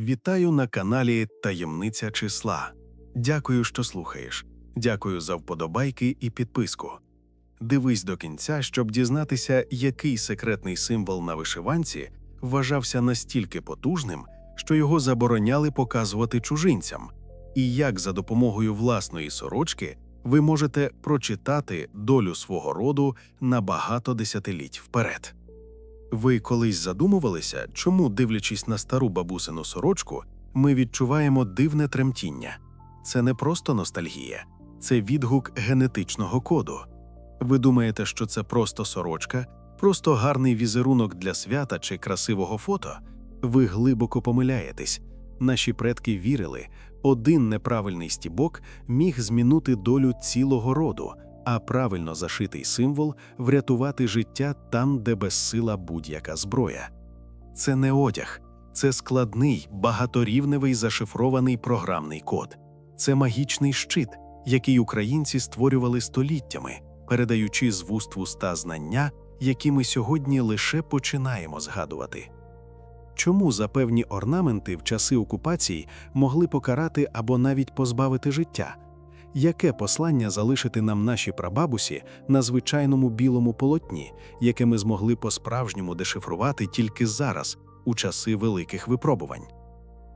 Вітаю на каналі Таємниця числа. Дякую, що слухаєш. Дякую за вподобайки і підписку. Дивись до кінця, щоб дізнатися, який секретний символ на вишиванці вважався настільки потужним, що його забороняли показувати чужинцям, і як за допомогою власної сорочки ви можете прочитати долю свого роду на багато десятиліть вперед. Ви колись задумувалися, чому, дивлячись на стару бабусину сорочку, ми відчуваємо дивне тремтіння? Це не просто ностальгія, це відгук генетичного коду. Ви думаєте, що це просто сорочка, просто гарний візерунок для свята чи красивого фото? Ви глибоко помиляєтесь. Наші предки вірили, один неправильний стібок міг змінити долю цілого роду, а правильно зашитий символ врятувати життя там, де безсила будь-яка зброя. Це не одяг, це складний, багаторівневий зашифрований програмний код, це магічний щит, який українці створювали століттями, передаючи з вуст в знання, які ми сьогодні лише починаємо згадувати. Чому за певні орнаменти в часи окупації могли покарати або навіть позбавити життя? Яке послання залишити нам наші прабабусі на звичайному білому полотні, яке ми змогли по-справжньому дешифрувати тільки зараз, у часи великих випробувань?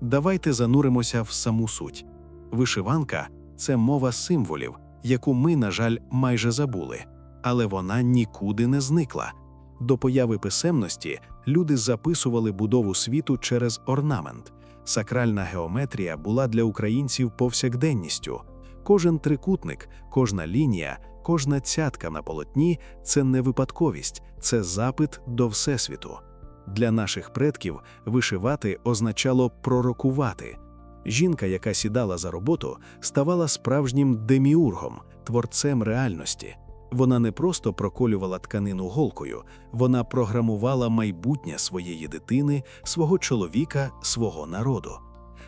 Давайте зануримося в саму суть. Вишиванка це мова символів, яку ми, на жаль, майже забули, але вона нікуди не зникла. До появи писемності люди записували будову світу через орнамент. Сакральна геометрія була для українців повсякденністю. Кожен трикутник, кожна лінія, кожна цятка на полотні це не випадковість, це запит до Всесвіту. Для наших предків вишивати означало пророкувати. Жінка, яка сідала за роботу, ставала справжнім деміургом, творцем реальності. Вона не просто проколювала тканину голкою, вона програмувала майбутнє своєї дитини, свого чоловіка, свого народу.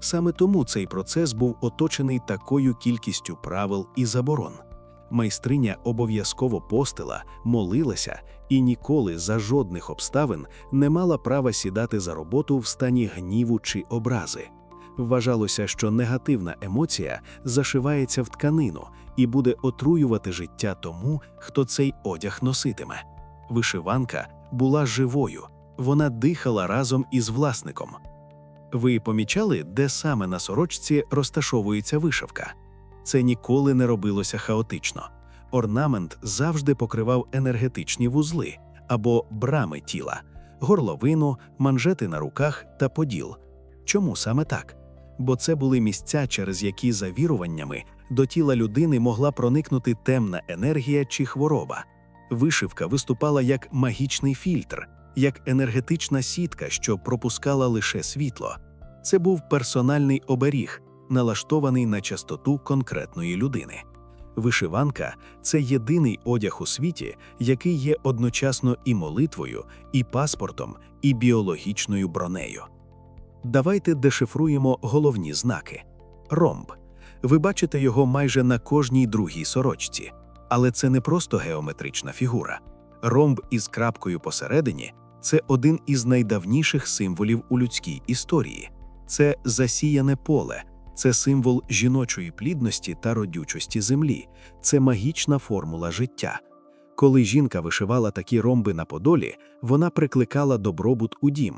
Саме тому цей процес був оточений такою кількістю правил і заборон. Майстриня обов'язково постила, молилася і ніколи за жодних обставин не мала права сідати за роботу в стані гніву чи образи. Вважалося, що негативна емоція зашивається в тканину і буде отруювати життя тому, хто цей одяг носитиме. Вишиванка була живою, вона дихала разом із власником. Ви помічали, де саме на сорочці розташовується вишивка? Це ніколи не робилося хаотично. Орнамент завжди покривав енергетичні вузли або брами тіла, горловину, манжети на руках та поділ. Чому саме так? Бо це були місця, через які за віруваннями до тіла людини могла проникнути темна енергія чи хвороба. Вишивка виступала як магічний фільтр, як енергетична сітка, що пропускала лише світло. Це був персональний оберіг, налаштований на частоту конкретної людини. Вишиванка це єдиний одяг у світі, який є одночасно і молитвою, і паспортом, і біологічною бронею. Давайте дешифруємо головні знаки. Ромб. Ви бачите його майже на кожній другій сорочці, але це не просто геометрична фігура. Ромб із крапкою посередині це один із найдавніших символів у людській історії. Це засіяне поле, це символ жіночої плідності та родючості землі, це магічна формула життя. Коли жінка вишивала такі ромби на подолі, вона прикликала добробут у дім.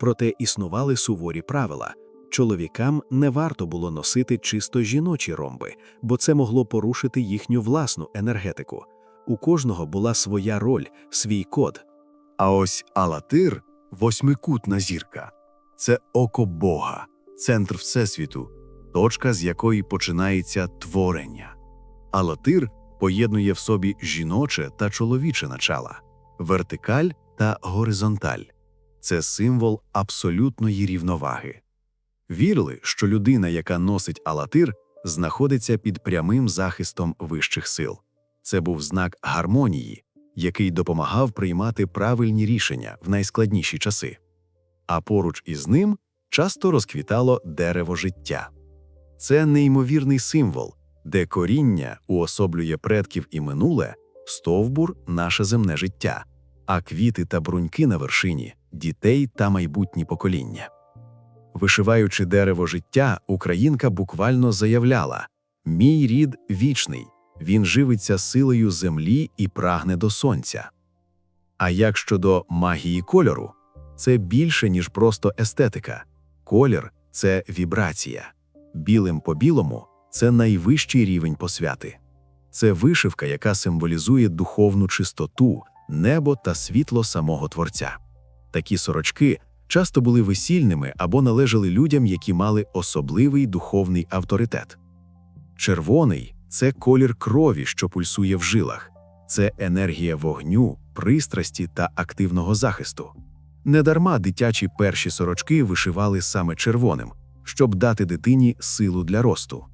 Проте існували суворі правила. Чоловікам не варто було носити чисто жіночі ромби, бо це могло порушити їхню власну енергетику. У кожного була своя роль, свій код. А ось Алатир восьмикутна зірка це око Бога, центр Всесвіту, точка, з якої починається творення. Алатир поєднує в собі жіноче та чоловіче начала, вертикаль та горизонталь. Це символ абсолютної рівноваги. Вірили, що людина, яка носить алатир, знаходиться під прямим захистом вищих сил. Це був знак гармонії, який допомагав приймати правильні рішення в найскладніші часи. А поруч із ним часто розквітало дерево життя. Це неймовірний символ, де коріння уособлює предків і минуле, стовбур наше земне життя, а квіти та бруньки на вершині дітей та майбутні покоління. Вишиваючи дерево життя, українка буквально заявляла: Мій рід вічний, він живиться силою землі і прагне до сонця. А як щодо магії кольору, це більше, ніж просто естетика. Колір це вібрація. Білим по білому це найвищий рівень посвяти. Це вишивка, яка символізує духовну чистоту, небо та світло самого Творця. Такі сорочки часто були весільними або належали людям, які мали особливий духовний авторитет. Червоний це колір крові, що пульсує в жилах, це енергія вогню, пристрасті та активного захисту. Недарма дитячі перші сорочки вишивали саме червоним, щоб дати дитині силу для росту.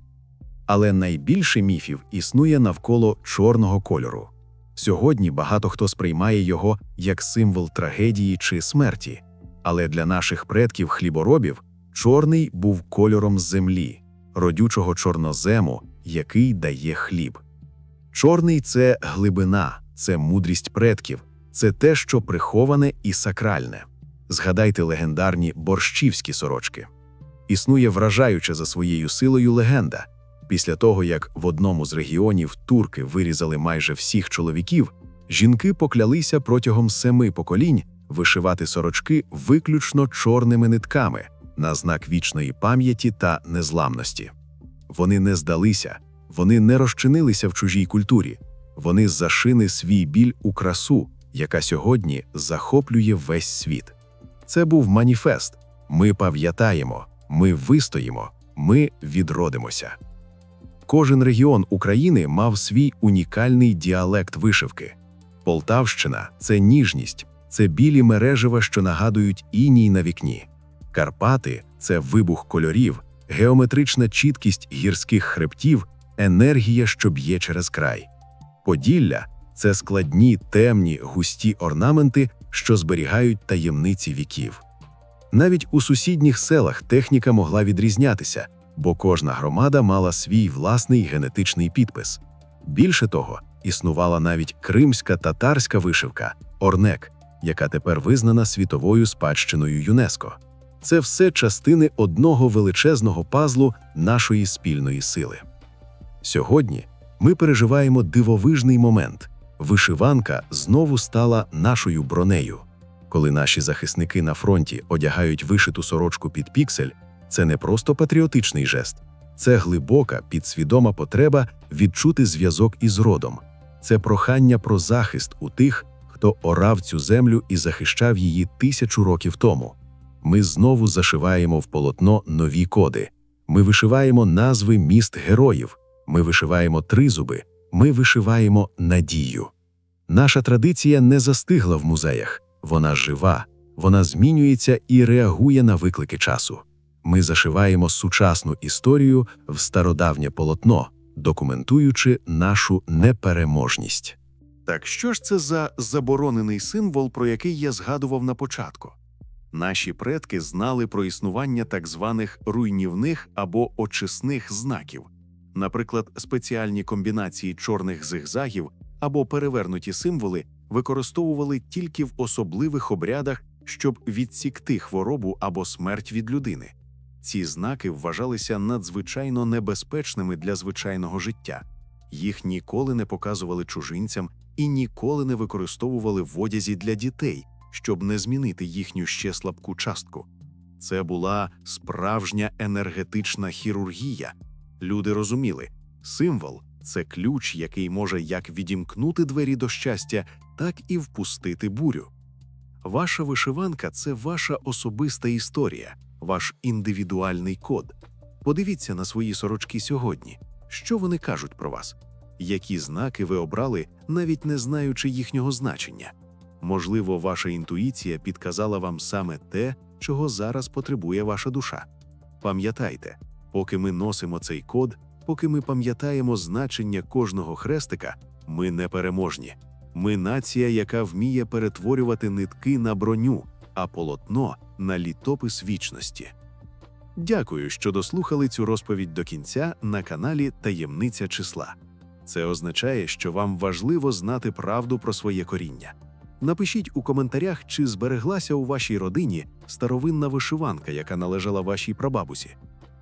Але найбільше міфів існує навколо чорного кольору. Сьогодні багато хто сприймає його як символ трагедії чи смерті, але для наших предків хліборобів чорний був кольором землі, родючого чорнозему, який дає хліб. Чорний це глибина, це мудрість предків, це те, що приховане і сакральне. Згадайте легендарні борщівські сорочки. Існує вражаюча за своєю силою легенда. Після того, як в одному з регіонів турки вирізали майже всіх чоловіків, жінки поклялися протягом семи поколінь вишивати сорочки виключно чорними нитками на знак вічної пам'яті та незламності. Вони не здалися, вони не розчинилися в чужій культурі, вони зашили свій біль у красу, яка сьогодні захоплює весь світ. Це був маніфест. Ми пам'ятаємо, ми вистоїмо, ми відродимося. Кожен регіон України мав свій унікальний діалект вишивки. Полтавщина це ніжність, це білі мережева, що нагадують іній на вікні. Карпати це вибух кольорів, геометрична чіткість гірських хребтів, енергія, що б'є через край. Поділля це складні, темні, густі орнаменти, що зберігають таємниці віків. Навіть у сусідніх селах техніка могла відрізнятися, бо кожна громада мала свій власний генетичний підпис. Більше того, існувала навіть кримська татарська вишивка орнек, яка тепер визнана світовою спадщиною ЮНЕСКО. Це все частини одного величезного пазлу нашої спільної сили. Сьогодні ми переживаємо дивовижний момент. Вишиванка знову стала нашою бронею. Коли наші захисники на фронті одягають вишиту сорочку під піксель, це не просто патріотичний жест, це глибока, підсвідома потреба відчути зв'язок із родом. Це прохання про захист у тих, хто орав цю землю і захищав її тисячу років тому. Ми знову зашиваємо в полотно нові коди. Ми вишиваємо назви міст героїв, ми вишиваємо тризуби, ми вишиваємо надію. Наша традиція не застигла в музеях, вона жива, вона змінюється і реагує на виклики часу. Ми зашиваємо сучасну історію в стародавнє полотно, документуючи нашу непереможність. Так що ж це за заборонений символ, про який я згадував на початку? Наші предки знали про існування так званих руйнівних або очисних знаків, наприклад, спеціальні комбінації чорних зигзагів або перевернуті символи використовували тільки в особливих обрядах, щоб відсікти хворобу або смерть від людини. Ці знаки вважалися надзвичайно небезпечними для звичайного життя. Їх ніколи не показували чужинцям і ніколи не використовували в одязі для дітей, щоб не змінити їхню ще слабку частку. Це була справжня енергетична хірургія. Люди розуміли, символ це ключ, який може як відімкнути двері до щастя, так і впустити бурю. Ваша вишиванка це ваша особиста історія, ваш індивідуальний код. Подивіться на свої сорочки сьогодні. Що вони кажуть про вас? Які знаки ви обрали, навіть не знаючи їхнього значення? Можливо, ваша інтуїція підказала вам саме те, чого зараз потребує ваша душа. Пам'ятайте, поки ми носимо цей код, поки ми пам'ятаємо значення кожного хрестика, ми непереможні. Ми нація, яка вміє перетворювати нитки на броню, а полотно на літопис вічності. Дякую, що дослухали цю розповідь до кінця на каналі Таємниця числа. Це означає, що вам важливо знати правду про своє коріння. Напишіть у коментарях, чи збереглася у вашій родині старовинна вишиванка, яка належала вашій прабабусі.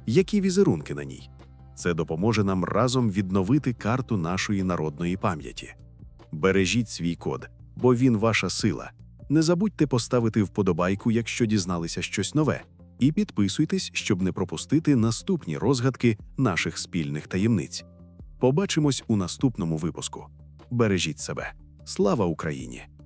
Які візерунки на ній? Це допоможе нам разом відновити карту нашої народної пам'яті. Бережіть свій код, бо він ваша сила. Не забудьте поставити вподобайку, якщо дізналися щось нове, і підписуйтесь, щоб не пропустити наступні розгадки наших спільних таємниць. Побачимось у наступному випуску. Бережіть себе. Слава Україні!